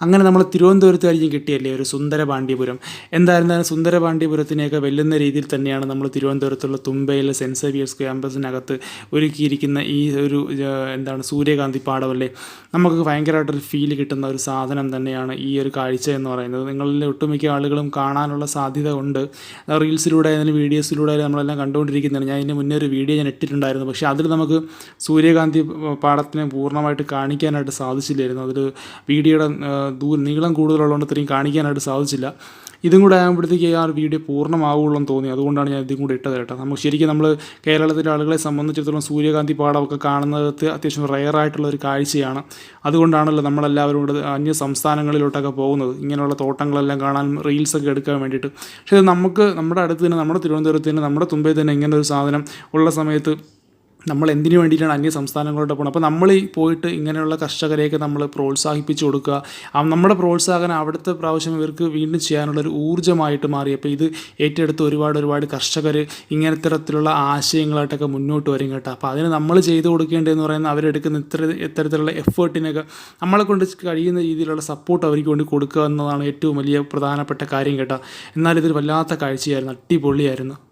അങ്ങനെ നമ്മൾ തിരുവനന്തപുരത്തായിരിക്കും കിട്ടിയല്ലേ ഒരു സുന്ദര പാണ്ഡ്യപുരം എന്തായിരുന്നാലും സുന്ദര പാണ്ഡ്യപുരത്തിനെയൊക്കെ വെല്ലുന്ന രീതിയിൽ തന്നെയാണ് നമ്മൾ തിരുവനന്തപുരത്തുള്ള തുമ്പയിലെ സെന്റ് സേവിയേഴ്സ് ക്യാമ്പസിനകത്ത് ഒരുക്കിയിരിക്കുന്ന ഈ ഒരു എന്താണ് സൂര്യകാന്തി പാടമല്ലേ നമുക്ക് ഭയങ്കരമായിട്ടൊരു ഫീൽ കിട്ടുന്ന ഒരു സാധനം തന്നെയാണ് ഈ ഒരു കാഴ്ച എന്ന് പറയുന്നത്. നിങ്ങളിൽ ഒട്ടുമിക്ക ആളുകളും കാണാനുള്ള സാധ്യത ഉണ്ട്. റീൽസിലൂടെ അതിന് വീഡിയോസിലൂടെ നമ്മളെല്ലാം കണ്ടുകൊണ്ടിരിക്കുന്നതാണ്. ഞാൻ ഇതിന് മുന്നേ ഒരു വീഡിയോ ഞാൻ ഇട്ടിട്ടുണ്ടായിരുന്നു. പക്ഷേ അതിൽ നമുക്ക് സൂര്യകാന്തി പാടത്തിനെ പൂർണമായിട്ട് കാണിക്കാനായിട്ട് സാധിച്ചില്ലായിരുന്നു. അതിൽ വീഡിയോയുടെ ദൂ നീളം കൂടുതലുള്ളതുകൊണ്ട് ഇത്രയും കാണിക്കാനായിട്ട് സാധിച്ചില്ല. ഇതും കൂടെ ആകുമ്പോഴത്തേക്ക് ആ വീഡിയോ പൂർണമാവുള്ളൂ തോന്നി. അതുകൊണ്ടാണ് ഞാൻ ഇതും കൂടെ ഇട്ടത് കേട്ടോ. നമുക്ക് ശരിക്കും നമ്മൾ കേരളത്തിലെ ആളുകളെ സംബന്ധിച്ചിടത്തോളം സൂര്യകാന്തി പാടമൊക്കെ കാണുന്നത് അത്യാവശ്യം റെയർ ആയിട്ടുള്ള ഒരു കാഴ്ചയാണ്. അതുകൊണ്ടാണല്ലോ നമ്മളെല്ലാവരും കൂടെ അന്യ സംസ്ഥാനങ്ങളിലോട്ടൊക്കെ പോകുന്നത്. ഇങ്ങനെയുള്ള തോട്ടങ്ങളെല്ലാം കാണാൻ റീൽസൊക്കെ എടുക്കാൻ വേണ്ടിയിട്ട്. പക്ഷേ നമുക്ക് നമ്മുടെ അടുത്ത് തന്നെ നമ്മുടെ തിരുവനന്തപുരത്ത് തന്നെ നമ്മുടെ തുമ്പയിൽ തന്നെ ഇങ്ങനെ ഒരു സാധനം ഉള്ള സമയത്ത് നമ്മൾ എന്തിനു വേണ്ടിയിട്ടാണ് അന്യ സംസ്ഥാനങ്ങളുടെ പോകുന്നത്? അപ്പോൾ നമ്മൾ പോയിട്ട് ഇങ്ങനെയുള്ള കർഷകരെയൊക്കെ നമ്മൾ പ്രോത്സാഹിപ്പിച്ചു കൊടുക്കുക. നമ്മുടെ പ്രോത്സാഹനം അവിടുത്തെ പ്രാവശ്യം ഇവർക്ക് വീണ്ടും ചെയ്യാനുള്ളൊരു ഊർജമായിട്ട് മാറി. അപ്പോൾ ഇത് ഏറ്റെടുത്ത് ഒരുപാട് ഒരുപാട് കർഷകർ ഇങ്ങനത്തരത്തിലുള്ള ആശയങ്ങളായിട്ടൊക്കെ മുന്നോട്ട് വരും കേട്ടോ. അപ്പോൾ അതിന് നമ്മൾ ചെയ്തു കൊടുക്കേണ്ടതെന്ന് പറയുന്നത് അവരെടുക്കുന്ന ഇത്ര ഇത്തരത്തിലുള്ള എഫേർട്ടിനൊക്കെ നമ്മളെ കൊണ്ട് കഴിയുന്ന രീതിയിലുള്ള സപ്പോർട്ട് അവർക്ക് വേണ്ടി കൊടുക്കുക എന്നതാണ് ഏറ്റവും വലിയ പ്രധാനപ്പെട്ട കാര്യം കേട്ടോ. എന്നാൽ ഇതൊരു വല്ലാത്ത കാഴ്ചയായിരുന്നു. അടിപൊളിയായിരുന്നു.